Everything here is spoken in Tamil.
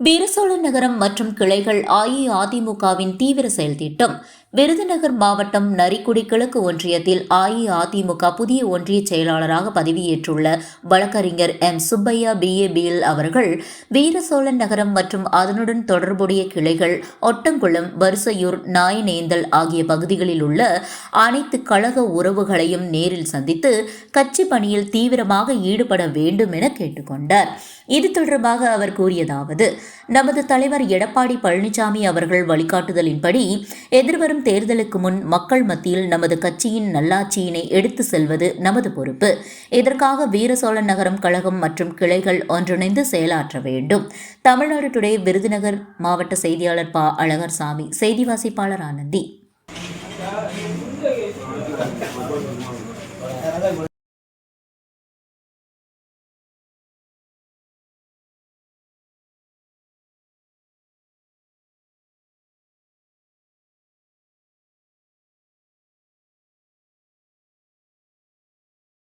வீரசோழ நகரம் மற்றும் கிளைகள் அஇஅதிமுகவின் தீவிர செயல் திட்டம் விருதுநகர் மாவட்டம் நரிக்குடி கிழக்கு ஒன்றியத்தில் அஇஅதிமுக புதிய ஒன்றிய செயலாளராக பதவியேற்றுள்ள வழக்கறிஞர் எம். சுப்பையா பிஏபிஎல் அவர்கள் வீரசோழன் நகரம் மற்றும் அதனுடன் தொடர்புடைய கிளைகள் ஒட்டங்குளம் வரிசையூர் நாயநேந்தல் ஆகிய பகுதிகளில் உள்ள அனைத்து கழக உறவுகளையும் நேரில் சந்தித்து கட்சி பணியில் தீவிரமாக ஈடுபட வேண்டும் என கேட்டுக்கொண்டார். இது தொடர்பாக அவர் கூறியதாவது நமது தலைவர் எடப்பாடி பழனிசாமி அவர்கள் வழிகாட்டுதலின்படி எதிர்வரும் தேர்தலுக்கு முன் மக்கள் மத்தியில் நமது கட்சியின் நல்லாட்சியினை எடுத்து செல்வது நமது பொறுப்பு. இதற்காக வீரசோழன் நகரம் கழகம் மற்றும் கிளைகள் ஒன்றிணைந்து செயலாற்ற வேண்டும். தமிழ்நாடு டுடே விருதுநகர் மாவட்ட செய்தியாளர் பா. அழகர் சாமி செய்தி வாசிப்பாளர் ஆனந்தி.